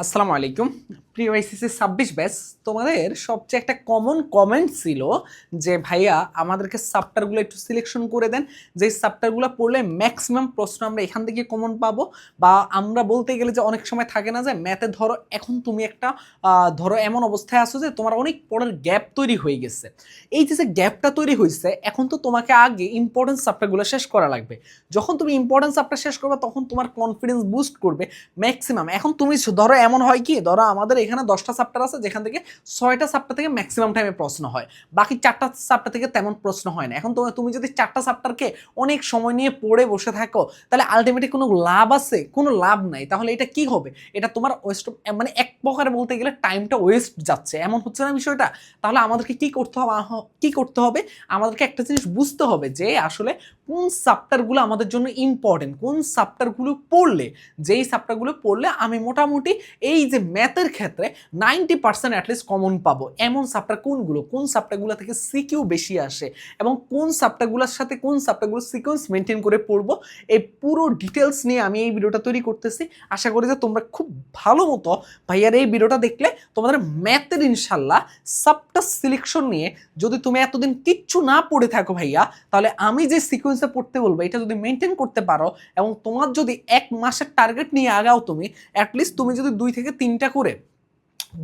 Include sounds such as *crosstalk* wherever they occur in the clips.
আসসালামু আলাইকুম। প্রিয় আইসিসি ছাব্বিশ ব্যাচ তোমাদের সবচেয়ে একটা কমন কমেন্ট ছিল যে, ভাইয়া, আমাদেরকে সাপ্টারগুলো একটু সিলেকশন করে দেন। যে সাপ্টারগুলো পড়লে ম্যাক্সিমাম প্রশ্ন আমরা এখান থেকে কমন পাবো। বা আমরা বলতে গেলে যে, অনেক সময় থাকে না যে ম্যাথে ধরো, এখন তুমি একটা ধরো এমন অবস্থায় আসো যে, তোমার অনেক পড়ার গ্যাপ তৈরি হয়ে গেছে। এই যে যে গ্যাপটা তৈরি হয়েছে, এখন তো তোমাকে আগে ইম্পর্টেন্ট সাপ্টারগুলো শেষ করা লাগবে। যখন তুমি ইম্পর্টেন্ট সাপ্টার শেষ করবে, তখন তোমার কনফিডেন্স বুস্ট করবে ম্যাক্সিমাম এখন তুমি ধরো, এমন হয় কি, ধরো আমাদের এখানে দশটা চাপ্টার আছে, যেখান থেকে ছয়টা চাপ্টার থেকে ম্যাক্সিমাম টাইমে প্রশ্ন হয়। বাকি চারটা চাপ্টার থেকে তেমন প্রশ্ন হয় না। এখন তুমি যদি চারটা চাপ্টারকে অনেক সময় নিয়ে পড়ে বসে থাকো, তাহলে আলটিমেটলি কোনো লাভ আছে? কোনো লাভ নাই। তাহলে এটা কি হবে? এটা তোমার ওয়েস্ট মানে এক প্রকারে বলতে গেলে টাইমটা ওয়েস্ট যাচ্ছে। এমন হচ্ছে না বিষয়টা? তাহলে আমাদেরকে কি করতে হবে? কি করতে হবে? আমাদেরকে একটা জিনিস বুঝতে হবে যে আসলে কোন সাপ্টারগুলো আমাদের জন্য ইম্পর্টেন্ট কোন সাপ্টারগুলো পড়লে, যেই সাপ্টারগুলো পড়লে আমি মোটামুটি এই যে ম্যাথের ক্ষেত্রে নাইনটি পার্সেন্ট অ্যাটলিস্ট কমন পাবো। এমন সাপ্টার কোনগুলো? কোন সাপ্টারগুলো থেকে সিকিউ বেশি আসে? এবং কোন সাপ্টারগুলোর সাথে কোন সাপ্টারগুলো সিকোয়েন্স মেনটেন করে পড়ব? এই পুরো ডিটেলস নিয়ে আমি এই ভিডিওটা তৈরি করতেছি। আশা করি যে তোমরা খুব ভালো মতো ভাইয়ার এই ভিডিওটা দেখলে তোমাদের ম্যাথের ইনশাল্লাহ সাপ্টার সিলেকশন নিয়ে যদি তুমি এতদিন কিচ্ছু না পড়ে থাকো ভাইয়া, তাহলে আমি যে সিকোয়েন্সে পড়তে বলব, এটা যদি মেনটেন করতে পারো এবং তোমার যদি এক মাসের টার্গেট নিয়ে আগাও তুমি অ্যাটলিস্ট তুমি যদি দুই থেকে তিনটা করে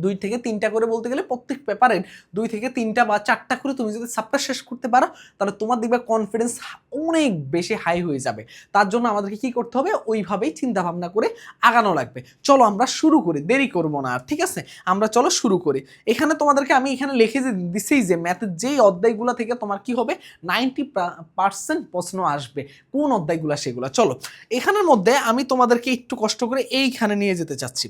দুই থেকে তিনটা করে বলতে গেলে প্রত্যেক পেপারের দুই থেকে তিনটা বা চারটা করে তুমি যদি সাপ্টার শেষ করতে পারো, তাহলে তোমার দেখবে কনফিডেন্স অনেক বেশি হাই হয়ে যাবে। তার জন্য আমাদেরকে কি করতে হবে? ওইভাবেই চিন্তা ভাবনা করে আগানো লাগবে। চলো আমরা শুরু করি। দেরি করব না আর, ঠিক আছে? আমরা চলো শুরু করি। এখানে তোমাদেরকে আমি এখানে লিখে যে দিছি যে ম্যাথের যেই অধ্যায়গুলো থেকে তোমার কি হবে? নাইনটি পার্সেন্ট প্রশ্ন আসবে। কোন অধ্যায়গুলো সেগুলো? চলো। এখানের মধ্যে আমি তোমাদেরকে একটু কষ্ট করে এইখানে নিয়ে যেতে চাচ্ছি।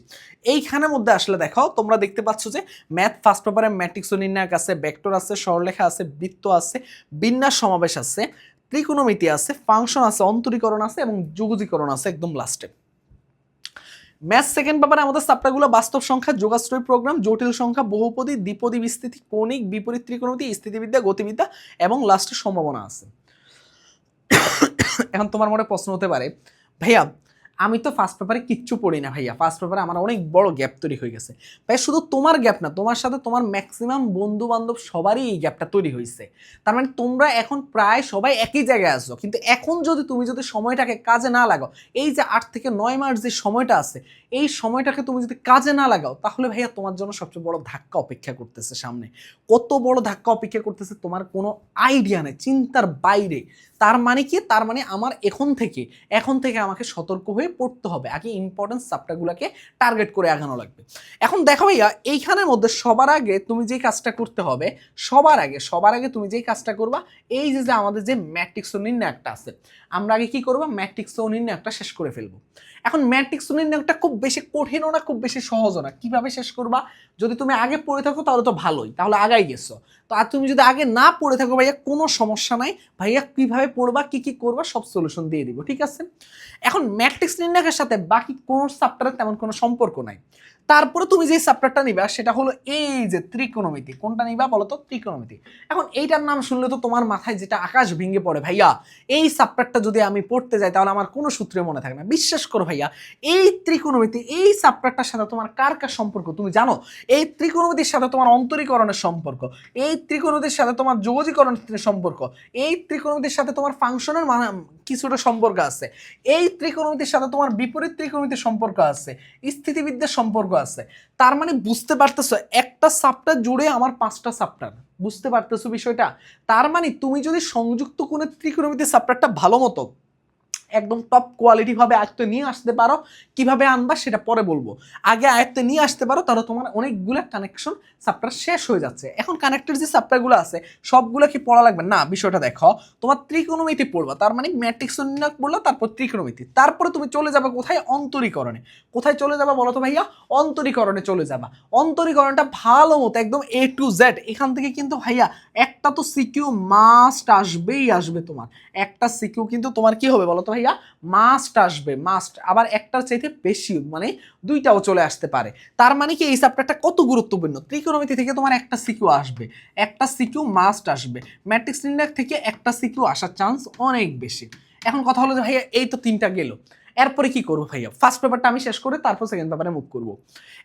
এইখানের মধ্যে আসলে দেখো তোমরা দেখতে পাচ্ছ যে ম্যাথ ফার্স্ট পেপারে ম্যাট্রিক্স নির্ণায়ক আছে ভেক্টর আছে সরলেখা আছে, বৃত্ত আছে, বিন্যাস সমাবেশ আছে, ত্রিকোণমিতি আছে ফাংশন আছে, অন্তরীকরণ আছে এবং যুগজীকরণ আছে একদম লাস্টে ম্যাথ সেকেন্ড পেপারে আমাদের সাপ্টারগুলো বাস্তব সংখ্যা, যোগাশ্রয় প্রোগ্রাম জটিল সংখ্যা, বহুপদী, দ্বিপদী, বিস্তৃতি, কৌণিক, বিপরীত ত্রিকোণমিতি, স্থিতিবিদ্যা, গতিবিদ্যা এবং লাস্টের সম্ভাবনা আছে। *coughs* এখন তোমার মনে প্রশ্ন হতে পারে, ভাইয়া আমি তো ফার্স্ট পেপারে কিচ্ছু পড়ি না ভাইয়া। ফার্স্ট পেপারে আমার অনেক বড় গ্যাপ তৈরি হয়ে গেছে। ভাই শুধু তোমার গ্যাপ না, তোমার সাথে তোমার ম্যাক্সিমাম বন্ধু বান্ধব সবারই এই গ্যাপটা তৈরি হয়েছে। তার মানে তোমরা এখন প্রায় সবাই একই জায়গায় আসছো কিন্তু এখন যদি তুমি যদি সময়টাকে কাজে না লাগাও, এই যে আট থেকে নয় মাস যে সময়টা আছে এই সময়টাকে তুমি যদি কাজে না লাগাও, তাহলে ভাইয়া তোমার জন্য সবচেয়ে বড় ধাক্কা অপেক্ষা করতেছে সামনে। কত বড় ধাক্কা অপেক্ষা করতেছে তোমার কোনো আইডিয়া নেই, চিন্তার বাইরে। তার মানে কি? তার মানে আমার এখন থেকে এখন থেকে আমাকে সতর্ক হয়ে পড়তে হবে। আগে ইম্পর্টেন্ট সাপ্টারগুলোকে টার্গেট করে আগানো লাগবে। এখন দেখো ভাইয়া, এইখানের মধ্যে সবার আগে তুমি যে কাজটা করতে হবে, সবার আগে সবার আগে তুমি যেই কাজটা করবা, এই যে যে আমাদের যে ম্যাট্রিক্স নির্ণায়কটা আছে, আমরা আগে কি করব? ম্যাট্রিক্স নির্ণায়কটা শেষ করে ফেলব। এখন ম্যাট্রিক্স নির্ণায়কটা খুব বেশি কঠিনও না, খুব বেশি সহজও না। কীভাবে শেষ করবা? যদি তুমি আগে পড়ে থাকো, তাহলে তো ভালোই। তাহলে আগাই গেছো। তো আর তুমি যদি আগে না পড়ে থাকো, ভাইয়া, কোনো সমস্যা নাই। ভাইয়া, কীভাবে পড়বা, কী কী করবা, সব সলিউশন দিয়ে দিব, ঠিক আছে? এখন ম্যাট্রিক্স নির্ণায়কের সাথে বাকি কোনো সাপ্টারের তেমন কোনো সম্পর্ক নাই। তারপরে তুমি যে সাপ্টারটা নিবা, সেটা হলো এই যে ত্রিকোণমিতি। কোনটা নিবা বলো তো ত্রিকোণমিতি। এখন এইটার নাম শুনলে তো তোমার মাথায় যেটা আকাশ ভেঙে পড়ে, ভাইয়া। এই সাপ্টারটা যদি আমি পড়তে যাই, তাহলে আমার কোনো সূত্রে মনে থাকে না। বিশ্বাস করো, ভাইয়া, এই ত্রিকোণমিতি, এই সাপ্টারটার সাথে তোমার কার কার সম্পর্ক? তুমি জানো? এই ত্রিকোণমিতির সাথে তোমার অন্তরীকরণের সম্পর্ক। এই ত্রিকোণমিতির সাথে তোমার যোগজীকরণের সম্পর্ক। এই ত্রিকোণমিতির সাথে তোমার ফাংশনের কিছুটা সম্পর্ক আছে। এই ত্রিকোণমিতির সাথে তোমার বিপরীত ত্রিকোণমিতির সম্পর্ক আছে, স্থিতিবিদ্যার সম্পর্ক আছে। তার মানে বুঝতে পারতেছো, একটা সাপ্টার জুড়ে আমার পাঁচটা সাপ্টার বুঝতে পারতেছো বিষয়টা? তার মানে তুমি যদি সংযুক্ত কোনো ত্রিকোণমিতির সাপ্টারটা ভালো মতো একদম টপ কোয়ালিটি ভাবে আয়ত্তে নিয়ে আসতে পারো। কীভাবে আনবা সেটা পরে বলব। আগে আয়ত্তে নিয়ে আসতে পারো, তাহলে তোমার অনেকগুলো কানেকশন সাপ্টার শেষ হয়ে যাচ্ছে। এখন কানেক্টেড যে সাপ্টারগুলো আছে, সবগুলো কি পড়া লাগবে? না, বিষয়টা দেখো। তোমার ত্রিকোণমিতি পড়বা, তার মানে ম্যাট্রিক্স নির্ণয় পড়লা তারপর ত্রিকোণমিতি তারপরে তুমি চলে যাবে কোথায়? অন্তরীকরণে। কোথায় চলে যাবা বলো তো ভাইয়া? অন্তরীকরণে চলে যাবা। অন্তরীকরণটা ভালো মতো একদম এ টু জেড এখান থেকে কিন্তু ভাইয়া, একটা তো সিকিউ মাস্ট আসবেই আসবে তোমার। একটা সিকিউ কিন্তু তোমার কি হবে বলো তো ভাইয়া মাস্ট আসবে মাস্ট আবার একটার চাইতে বেশি মানে দুইটাও চলে আসতে পারে। তার মানে কি এই সাবজেক্টটা কত গুরুত্বপূর্ণ? ত্রিকোণমিতি থেকে তোমার একটা সিকিউ আসবে, একটা সিকিউ মাস্ট আসবে। ম্যাট্রিক্স নির্ণায়ক থেকে একটা সিকিউ আসার চান্স অনেক বেশি। এখন কথা হলো যে ভাইয়া এই তো তিনটা গেল। এরপরে কি করব ভাইয়া? ফার্স্ট পেপারটা আমি শেষ করে তারপর সেকেন্ড পেপারে মুভ করব।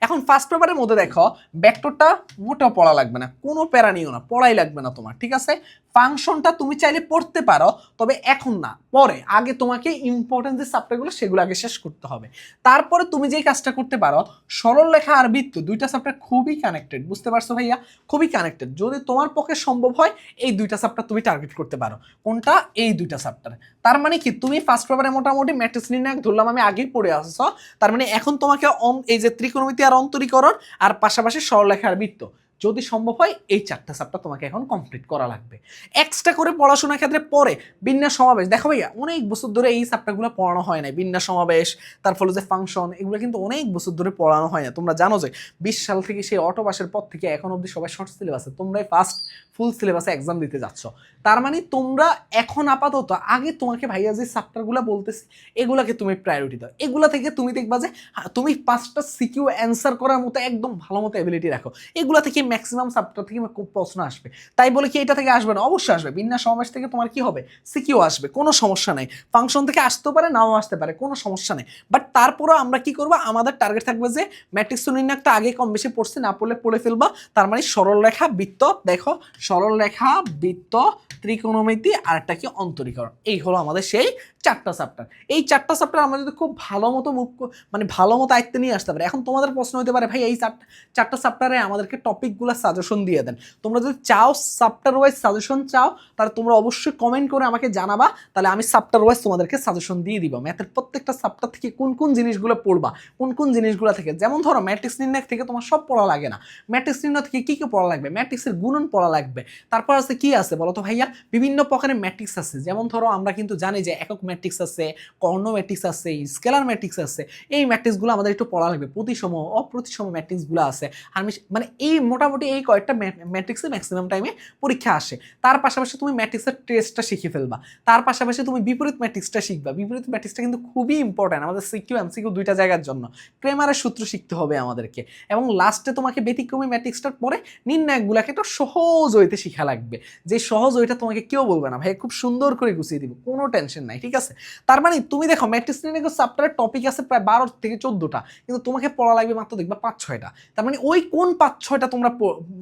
এখন ফার্স্ট পেপারের মধ্যে দেখো ব্যাক্টরটা মোটেও পড়া লাগবে না, কোনো প্যারা নিও না, পড়াই লাগবে না তোমার, ঠিক আছে? ফাংশনটা তুমি চাইলে পড়তে পারো, তবে এখন না, পরে, আগে তোমাকে ইম্পর্টেন্ট যে সাবজেক্টগুলো সেগুলো আগে শেষ করতে হবে। তারপরে তুমি যেই কাজটা করতে পারো, সরল লেখা আর বৃত্ত, দুইটা সাবজেক্ট খুবই কানেক্টেড বুঝতে পারছ ভাইয়া? খুবই কানেক্টেড যদি তোমার পক্ষে সম্ভব হয়, এই দুইটা সাবজেক্ট তুমি টার্গেট করতে পারো। কোনটা? এই দুইটা সাবজেক্ট তার মানে কি, তুমি ফার্স্ট পেপারে মোটামুটি ম্যাট্রিক্স নির্ণায়ক ধরলাম আমি আগেই পড়ে আসছ তার মানে এখন তোমাকে এই যে ত্রিকোণমিতি আর অন্তরীকরণ, আর পাশাপাশি সরলরেখা আর বৃত্ত। যদি সম্ভব হয় এই চারটা সাবটা তোমাকে এখন কমপ্লিট করা লাগবে। এক্সট্রা করে পড়াশোনার ক্ষেত্রে পরে বিন্যাস সমাবেশ। দেখো ভাইয়া অনেক বছর ধরে এই সাবটাগুলো পড়ানো হয় না বিন্যাস সমাবেশ তার ফলে যে ফাংশন এগুলো কিন্তু অনেক বছর ধরে পড়ানো হয় না তোমরা জানো যে বিশ সাল থেকে সেই অটোবাসের পর থেকে এখন অবধি সবাই শর্ট সিলেবাসে তোমরাই ফার্স্ট ফুল সিলেবাসে এক্সাম দিতে যাচ্ছ। তার মানে তোমরা এখন আপাতত আগে তোমাকে ভাইয়া যে সাবটারগুলো বলতেছি এগুলাকে তুমি প্রায়োরিটি দাও। এগুলা থেকে তুমি দেখবা যে হ্যাঁ, তুমি পাঁচটা সিকিউ অ্যান্সার করার মতো একদম ভালো মতো অ্যাবিলিটি রাখো। এগুলা থেকে ম্যাক্সিমাম সাবটা থেকে প্রশ্ন আসবে। তাই বলে কি এটা থেকে আসবে না? অবশ্যই আসবে। বিন্যাস সমাবেশ থেকে তোমার কি হবে? সিকিউ আসবে। কোনো সমস্যা নেই। ফাংশন থেকে আসতেও পারে, নাও আসতে পারে। কোনো সমস্যা নেই। বাট তারপরেও আমরা কি করব? আমাদের টার্গেট থাকবে যে ম্যাট্রিক্স নির্ণায়কটা আগে কম বেশি পড়ছে, না পড়লে পড়ে ফেলবা। তার মানে সরল রেখা বৃত্ত, দেখো, সরল রেখা বৃত্ত ত্রিকোণমিতি আর একটা কি অন্তরীকরণ। এই হলো আমাদের সেই চারটা চ্যাপ্টার এই চারটা চ্যাপ্টার আমরা যদি খুব ভালো মতো মুখ মানে ভালো মতো আয়ত্তে নিয়ে আসতে পারে, এখন তোমাদের প্রশ্ন হতে পারে, ভাই, এই চারটা চারটা চ্যাপ্টারে আমাদেরকে টপিকগুলো সাজেশন দিয়ে দেন। তোমরা যদি চাও চ্যাপ্টার ওয়াইজ সাজেশন চাও, তাহলে তোমরা অবশ্যই কমেন্ট করে আমাকে জানাবা, তাহলে আমি চ্যাপ্টার ওয়াইজ তোমাদেরকে সাজেশন দিয়ে দিব। ম্যাথের প্রত্যেকটা চ্যাপ্টার থেকে কোন কোন কোন জিনিসগুলো পড়বা, কোন কোন জিনিসগুলো থেকে। যেমন ধরো ম্যাট্রিক্স নির্ণয় থেকে তোমার সব পড়া লাগে না। ম্যাট্রিক্স নির্ণয় থেকে কী কী পড়া লাগবে? ম্যাট্রিক্সের গুণন পড়া লাগবে। তারপর আছে কি আছে বলো তো ভাইয়া? বিভিন্ন প্রকারের ম্যাট্রিক্স আছে। যেমন ধরো, আমরা কিন্তু জানি যে একক ম্যাট্রিক্স আছে, কর্ণ ম্যাট্রিক্স আছে স্কেলার ম্যাট্রিক্স আছে। এই ম্যাট্রিক্সগুলো আমাদের একটু পড়া লাগবে। প্রতিসম, অপ্রতিসম ম্যাট্রিক্সগুলো আছে। আর মানে এই মোটামুটি এই কয়েকটা ম্যাট্রিক্সে ম্যাক্সিমাম টাইমে পরীক্ষা আসে। তার পাশাপাশি তুমি ম্যাট্রিক্সের টেস্টটা শিখে ফেলবা। তার পাশাপাশি তুমি বিপরীত ম্যাট্রিক্সটা শিখবা। বিপরীত ম্যাট্রিক্সটা কিন্তু খুবই ইম্পর্ট্যান্ট আমাদের সিকিউ এমসিকিউ দুইটা জায়গার জন্য। ক্রেমারের সূত্র শিখতে হবে আমাদেরকে। এবং লাস্টে তোমাকে ব্যতিক্রমী ম্যাট্রিক্সটার পরে নির্ণায়কগুলোকে একটু সহজ হইতে শিখা লাগবে। যে সহজ ওইটা তোমাকে কেউ বলবে না ভাই খুব সুন্দর করে গুছিয়ে দিব, কোনো টেনশন নাই, ঠিক আছে? তার মানে তুমি দেখো ম্যাট্রিক্স নির্ণায়ক চ্যাপ্টারের টপিক আছে প্রায় বারো থেকে চোদ্দোটা, কিন্তু তোমাকে পড়া লাগবে মাত্র দেখবা পাঁচ, ছয়টা। তার মানে ওই কোন পাঁচ, ছয়টা তোমরা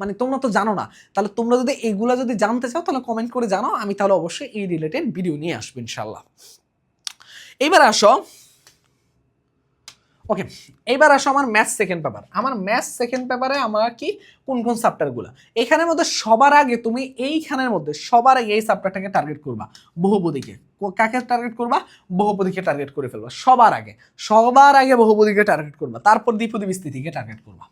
মানে তোমরা তো জানো না। তাহলে তোমরা যদি এগুলা যদি জানতে চাও, তাহলে কমেন্ট করে জানাও, আমি তাহলে অবশ্যই এই রিলেটেড ভিডিও নিয়ে আসব ইনশাল্লাহ এবার আসো। ওকে এবার আসো আমার ম্যাথ সেকেন্ড পেপার আমার ম্যাথ সেকেন্ড পেপারে আমরা কি, কোন কোন সাবটারগুলো এখানের মধ্যে সবার আগে তুমি এইখানের মধ্যে সবার আগে এই সাবটারটাকে টার্গেট করবা। বহুপদীকে। কাকে টার্গেট করবা? বহুপদীকে টার্গেট করে ফেলবা। সবার আগে। সবার আগে বহুপদীকে টার্গেট করবা। তারপর দ্বিপদী বিস্তৃতিকে টার্গেট করবা।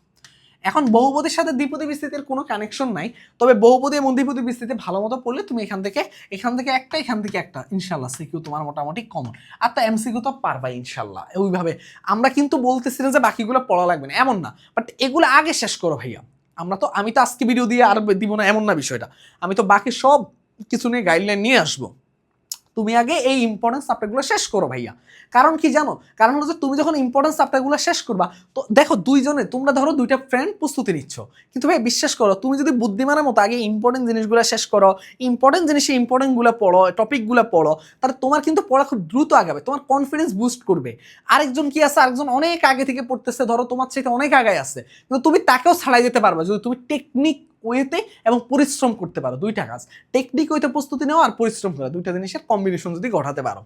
এখন বহুপদীর সাথে দ্বিপদী বিস্তৃতির কোনো কানেকশন নাই, তবে বহুপদী এবং দ্বিপদী বিস্তৃতি ভালো মতো পড়লে তুমি এখান থেকে এখান থেকে একটা, এখান থেকে একটা ইনশাল্লাহ সিকিউ তোমার মোটামুটি কমন আর তা এমসিকিউ তো পারবা ইনশাল্লাহ ওইভাবে। আমরা কিন্তু বলতেছি না যে বাকিগুলো পড়া লাগবে না, এমন না। বাট এগুলো আগে শেষ করো ভাইয়া। আমরা তো, আমি তো আজকে ভিডিও দিয়ে আর দিব না, এমন না বিষয়টা। আমি তো বাকি সব কিছু নিয়ে গাইডলাইন নিয়ে আসব। তুমি আগে এই ইম্পর্টেন্ট সাবজেক্টগুলো শেষ করো ভাইয়া। কারণ কি জানো? কারণ হচ্ছে তুমি যখন ইম্পর্টেন্ট সাবজেক্টগুলো শেষ করবা, তো দেখো দুইজনে, তোমরা ধরো দুইটা ফ্রেন্ড প্রস্তুতি নিচ্ছ। কিন্তু ভাই বিশ্বাস করো, তুমি যদি বুদ্ধিমানের মতো আগে ইম্পর্টেন্ট জিনিসগুলো শেষ করো ইম্পর্টেন্ট জিনিসে ইম্পর্টেন্টগুলো পড়ো টপিকগুলো পড়ো, তাহলে তোমার কিন্তু পড়া খুব দ্রুত আগাবে, তোমার কনফিডেন্স বুস্ট করবে। আরেকজন কি আছে? আরেকজন অনেক আগে থেকে পড়তেছে, ধরো তোমার চাইতে অনেক আগে আছে। কিন্তু তুমি তাকেও ছাড়াই যেতে পারবে, যদি তুমি টেকনিক ওয়েতে এবং পরিশ্রম করতে পারো দুইটা কাজ। টেকনিক ওয়েতে প্রস্তুতি নেওয়া আর পরিশ্রম করা, দুইটা জিনিসের কম্বিনেশন যদি ঘটাতে পারো।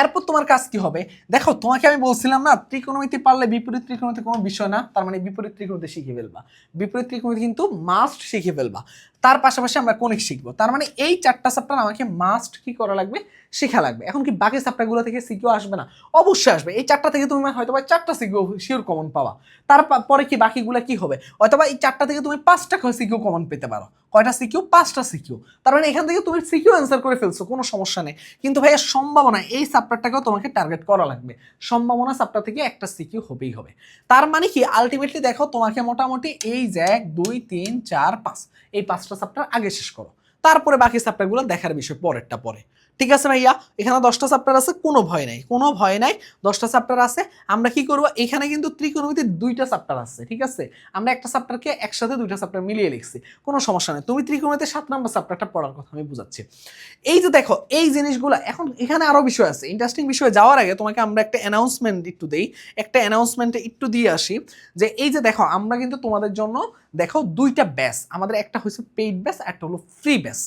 এরপর তোমার কাজ কি হবে? দেখো, তোমাকে আমি বলছিলাম না, ত্রিকোণমিতি পারলে বিপরীত ত্রিকোণমিতি কোনো বিষয় না, তার মানে বিপরীত ত্রিকোণমিতি শিখে ফেলবা। বিপরীত ত্রিকোণমিতি কিন্তু মাস্ট শিখে ফেলবা। তার পাশাপাশি আমরা কোনিক শিখব। তার মানে এই চারটা চ্যাপ্টার আমাকে মাস্ট কি করা লাগবে? শেখা লাগবে। এখন কি বাকি চ্যাপ্টারগুলো থেকে সিকিউ আসবে না? অবশ্যই আসবে। এই চারটা থেকে তুমি হয়তো বা চারটা সিকিউ শিওর কমন পাওয়া তারপরে কি বাকিগুলো কি হবে? অথবা এই চারটা থেকে তুমি পাঁচটা সিকিউ কমন পেতে পারো। কয়টা সিকিউ পাঁচটা সিকিউ তার মানে এখান থেকে তুমি সিকিউ অ্যান্সার করে ফেলছো, কোনো সমস্যা নেই। কিন্তু ভাইয়া, সম্ভাবনা, এই চ্যাপ্টারটাকেও তোমাকে টার্গেট করা লাগবে। সম্ভাবনা চ্যাপ্টার থেকে একটা সিকিউ হবেই হবে। তার মানে কি আলটিমেটলি দেখো, তোমাকে মোটামুটি এই যে এক, দুই, তিন, চার, পাঁচ, এই পাঁচটা চ্যাপ্টার আগে শেষ করো। তারপরে বাকি চ্যাপ্টারগুলো দেখার বিষয় পরেরটা পরে। ঠিক আছে ভাইয়া? এখানে দশটা চ্যাপ্টার আছে, কোনো ভয় নাই, কোনো ভয় নাই। দশটা চ্যাপ্টার আছে। আমরা কি করব? এখানে কিন্তু ত্রিকোণমিতির দুইটা চ্যাপ্টার আছে, ঠিক আছে? আমরা একটা চ্যাপ্টারকে একসাথে দুইটা চ্যাপ্টার মিলিয়ে লিখছি, কোনো সমস্যা নেই। তুমি ত্রিকোণমিতিতে সাত নম্বর চ্যাপ্টারটা পড়ার কথা আমি বুঝাচ্ছি। এই যে দেখো, এই জিনিসগুলো, এখন এখানে আরও বিষয় আছে। ইন্টারেস্টিং বিষয়ে যাওয়ার আগে তোমাকে আমরা একটা অ্যানাউন্সমেন্ট একটু দেই। একটা অ্যানাউন্সমেন্টে একটু দিয়ে আসি যে এই যে দেখো, আমরা কিন্তু তোমাদের জন্য, দেখো দুইটা ব্যাস আমাদের একটা হচ্ছে পেইড ব্যাস একটা হলো ফ্রি ব্যাস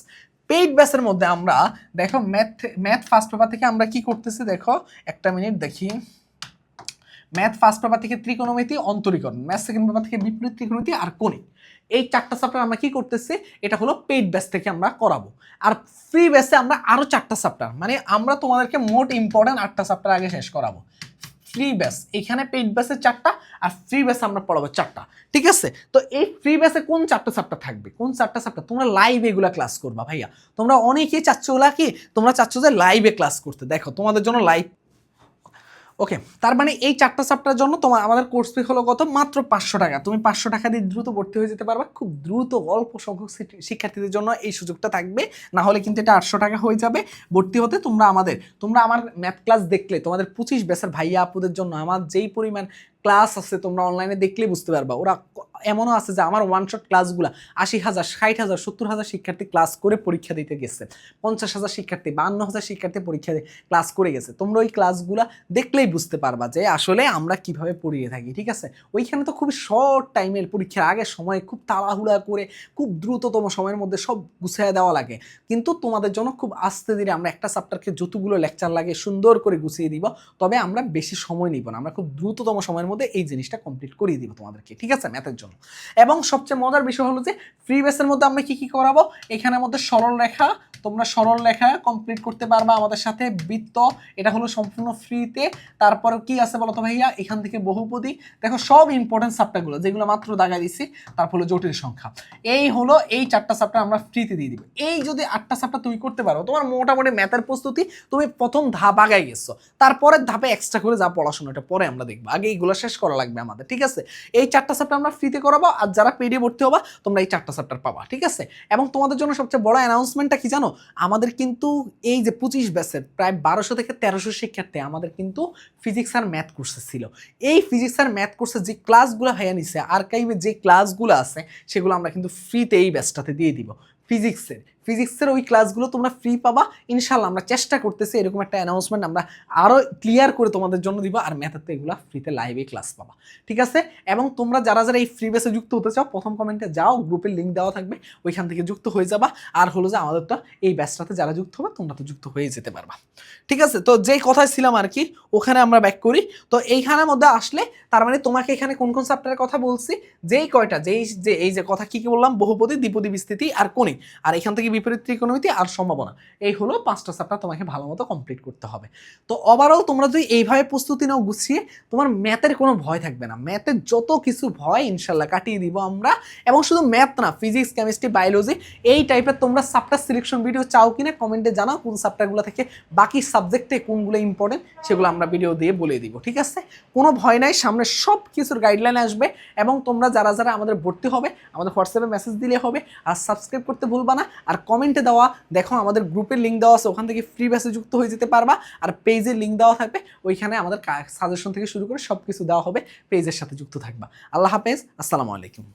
পেইড ব্যাসের মধ্যে আমরা, দেখো ম্যাথ ম্যাথ ফার্স্ট পেপার থেকে আমরা কি করতেছি, দেখো, একটা মিনিট দেখি। ম্যাথ ফার্স্ট পেপার থেকে ত্রিকোণমিতি, অন্তরীকরণ। ম্যাথ সেকেন্ড পেপার থেকে বিপরীত ত্রিকোণমিতি আর কোণিক। এই চারটা চ্যাপ্টার আমরা কি করতেছি, এটা হলো পেইড ব্যাস থেকে আমরা করাবো। আর ফ্রি ব্যাসে আমরা আরও চারটা চ্যাপ্টার মানে আমরা তোমাদেরকে মোট ইম্পর্টেন্ট আটটা চ্যাপ্টার আগে শেষ করাবো। ফ্রি ব্যাস এখানে পেইড ব্যাসের চারটা আর ফ্রি ব্যাস আমরা পড়াবো চারটা। ঠিক আছে? তো এই ফ্রি ব্যাসে কোন চারটা চ্যাপ্টার থাকবে? কোন চারটা চ্যাপ্টার তোমরা লাইভ এগুলো ক্লাস করবা ভাইয়া। তোমরা অনেকেই চাচ্ছ ওলা কি? তোমরা চাচ্ছ যে লাইভে ক্লাস করতে। দেখো, তোমাদের জন্য লাইভ ওকে তার মানে এই চারটা চাপটার জন্য তোমার, আমাদের কোর্স ফি হলো কত? মাত্র পাঁচশো টাকা। তুমি পাঁচশো টাকা দিয়ে দ্রুত ভর্তি হয়ে যেতে পারবা। খুব দ্রুত অল্প সংখ্যক শিক্ষার্থীদের জন্য এই সুযোগটা থাকবে। না হলে কিন্তু এটা আটশো টাকা হয়ে যাবে। ভর্তি হতে তোমরা আমাদের, তোমরা আমার ম্যাথ ক্লাস দেখলে, তোমাদের পঁচিশ বেসের ভাইয়া আপুদের জন্য, আমার যেই পরিমাণ ক্লাস আছে, তোমরা অনলাইনে দেখলেই বুঝতে পারবা। ওরা এমনও আছে যে আমার ওয়ান শট ক্লাসগুলো আশি হাজার, ষাট হাজার, সত্তর হাজার শিক্ষার্থী ক্লাস করে পরীক্ষা দিতে গেছে। পঞ্চাশ হাজার শিক্ষার্থী, বান্ন হাজার শিক্ষার্থী পরীক্ষা ক্লাস করে গেছে। তোমরা ওই ক্লাসগুলো দেখলেই বুঝতে পারবা যে আসলে আমরা কীভাবে পড়িয়ে থাকি, ঠিক আছে? ওইখানে তো খুবই শর্ট টাইমের পরীক্ষার আগের সময় খুব তাড়াহুড়া করে, খুব দ্রুততম সময়ের মধ্যে সব গুছিয়ে দেওয়া লাগে। কিন্তু তোমাদের জন্য খুব আস্তে ধীরে আমরা একটা চ্যাপ্টারকে যতগুলো লেকচার লাগে সুন্দর করে গুছিয়ে দিব, তবে আমরা বেশি সময় নিব না। আমরা খুব দ্রুততম সময়ের মধ্যে এই জিনিসটা কমপ্লিট করিয়ে দিব তোমাদেরকে, ঠিক আছে ম্যাথের জন্য। এবং সবচেয়ে মজার বিষয় হলো যে ফ্রি বেসের মধ্যে আমরা কি কি করাবো? এখানের মধ্যে সরল রেখা, তোমরা সরল রেখা কমপ্লিট করতে পারবা আমাদের সাথে, বৃত্ত, এটা হলো সম্পূর্ণ ফ্রিতে তারপর কি আছে বলো তো ভাইয়া? এখান থেকে বহুপদী। দেখো সব ইম্পর্টেন্ট সাপ্টারগুলো যেগুলো মাত্র দাগাই দিচ্ছি তারপর হলো জটিল সংখ্যা। এই হলো এই চারটা সাপ্টার আমরা ফ্রিতে দিয়ে দিব। এই যদি আটটা সাপ্টার তুমি করতে পারো, তোমার মোটামুটি ম্যাথের প্রস্তুতি, তুমি প্রথম ধাপ আগাই গেছো। তারপরের ধাপে এক্সট্রা করে যা পড়াশোনাটা পরে আমরা দেখব। আগে এইগুলো শেষ করা লাগবে আমাদের, ঠিক আছে? এই চারটা সাপ্টার আমরা ফ্রিতে করাবো, আর যারা পেডে ভর্তি হবা, তোমরা এই চারটা সাপ্টার পাবা, ঠিক আছে? এবং তোমাদের জন্য সবচেয়ে বড় অ্যানাউন্সমেন্টটা কি জানো? আমাদের কিন্তু এই যে পঁচিশ ব্যাচের প্রায় বারোশো থেকে তেরোশো শিক্ষার্থী আমাদের কিন্তু ফিজিক্স আর ম্যাথ কোর্সে ছিল। এই ফিজিক্স আর ম্যাথ কোর্সে যে ক্লাসগুলো ভাইয়া নিছে আর্কাইভে যে ক্লাসগুলো আছে, সেগুলো আমরা কিন্তু ফ্রিতে এই ব্যাচটাতে দিয়ে দিব। ফিজিক্সের ফিজিক্সের ওই ক্লাসগুলো তোমরা ফ্রি পাবা। ইনশাল্লাহ আমরা চেষ্টা করতেছি এরকম একটা অ্যানাউন্সমেন্ট আমরা আরও ক্লিয়ার করে তোমাদের জন্য দিব আর ম্যাথের তো এগুলো ফ্রিতে লাইভে ক্লাস পাবা। ঠিক আছে? এবং তোমরা যারা যারা এই ফ্রি বেসে যুক্ত হতে চাও, প্রথম কমেন্টে যাও গ্রুপের লিঙ্ক দেওয়া থাকবে। ওইখান থেকে যুক্ত হয়ে যাবা। আর হলো যে আমাদের তো এই ব্যাচটাতে যারা যুক্ত হবে, তোমরা তো যুক্ত হয়ে যেতে পারবা। ঠিক আছে? তো যেই কথায় ছিলাম আর কি, ওখানে আমরা ব্যাক করি। তো এইখানের মধ্যে আসলে তার মানে তোমাকে এখানে কোন কোন চ্যাপ্টারের কথা বলছি? যেই কয়টা? যেই, যে, এই যে কথা কী কী বললাম? বহুপদী, দ্বিপদী বিস্তৃতি আর কোণিক। আর এখান থেকে বিপরীত ত্রিকোণমিতি আর সম্ভাবনা। এই হলো পাঁচটা চ্যাপ্টার তোমাকে ভালো মতো কমপ্লিট করতে হবে। তো ওভারঅল তোমরা যদি এইভাবে প্রস্তুতি নাও গুছিয়ে, তোমার ম্যাথের কোনো ভয় থাকবে না। ম্যাথের যত কিছু ভয় ইনশাল্লাহ কাটিয়ে দিব আমরা। এবং শুধু ম্যাথ না ফিজিক্স কেমিস্ট্রি বায়োলজি এই টাইপের তোমরা সাবটার সিলেকশন ভিডিও চাও কিনা কমেন্টে জানাও কোন সাবটারগুলো থেকে বাকি সাবজেক্টে কোনগুলো ইম্পর্টেন্ট সেগুলো আমরা ভিডিও দিয়ে বলে দিব, ঠিক আছে? কোনো ভয় নাই, সামনে সব কিছুর গাইডলাইন আসবে। এবং তোমরা যারা যারা আমাদের ভর্তি হবে, আমাদের হোয়াটসঅ্যাপে মেসেজ দিলে হবে। আর সাবস্ক্রাইব করতে ভুলবা না। আর কমেন্টে দেওয়া, দেখো আমাদের গ্রুপের লিঙ্ক দেওয়া আছে, ওখান থেকে ফ্রি ব্যাসে যুক্ত হয়ে যেতে পারবা। আর পেজের লিঙ্ক দেওয়া থাকবে, ওইখানে আমাদের সাজেশন থেকে শুরু করে সব কিছু দেওয়া হবে পেজের সাথে যুক্ত থাকবা। আল্লাহ হাফেজ, আসসালামু আলাইকুম।